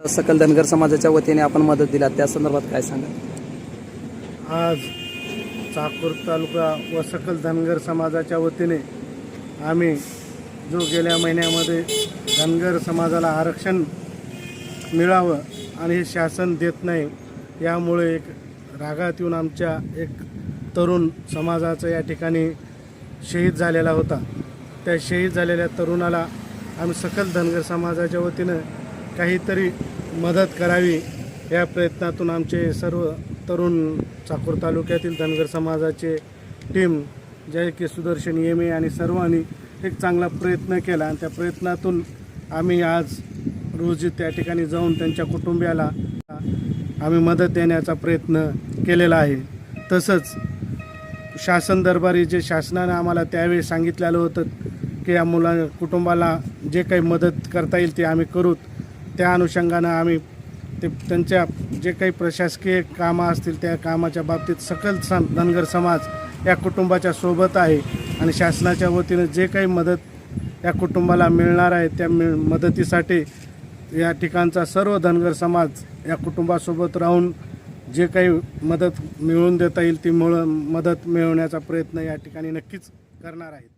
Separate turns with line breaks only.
सकल धनगर समाजाच्या वतीने आपण मदत दिला. त्या संदर्भात काय सांगा
आज चाकूर तालुका व सकल धनगर समाजाच्या वतीने आम्ही जो गेल्या महिन्यामध्ये धनगर समाजाला आरक्षण मिळावं आणि हे शासन देत नाही यामुळे एक रागात येऊन आमच्या एक तरुण समाजाचा या ठिकाणी शहीद झालेला होता. त्या शहीद झालेल्या तरुणाला आम्ही सकल धनगर समाजाच्या वतीनं काहीतरी मदत करावी या प्रयत्नातून आमचे सर्व तरुण चाकूर तालुक्यातील धनगर समाजाचे टीम जय के सुदर्शन येमे आणि सर्वांनी एक चांगला प्रयत्न केला. आणि त्या प्रयत्नातून आम्ही आज रोजी त्या ठिकाणी जाऊन त्यांच्या कुटुंबियाला आम्ही मदत देण्याचा प्रयत्न केलेला आहे. तसंच शासन दरबारी जे शासनानं आम्हाला त्यावेळी सांगितलेलं होतं की या मुला कुटुंबाला जे काही मदत करता येईल ते आम्ही करूत. त्या अनुषंगानं आम्ही ते त्यांच्या जे काही प्रशासकीय कामं असतील त्या कामाच्या बाबतीत सकल सम धनगर समाज या कुटुंबाच्या सोबत आहे आणि शासनाच्या वतीनं जे काही मदत या कुटुंबाला मिळणार आहे त्या मिळ मदतीसाठी या ठिकाणचा सर्व धनगर समाज या कुटुंबासोबत राहून जे काही मदत मिळवून देता येईल ती मिळ मदत मिळवण्याचा प्रयत्न या ठिकाणी नक्कीच करणार आहेत.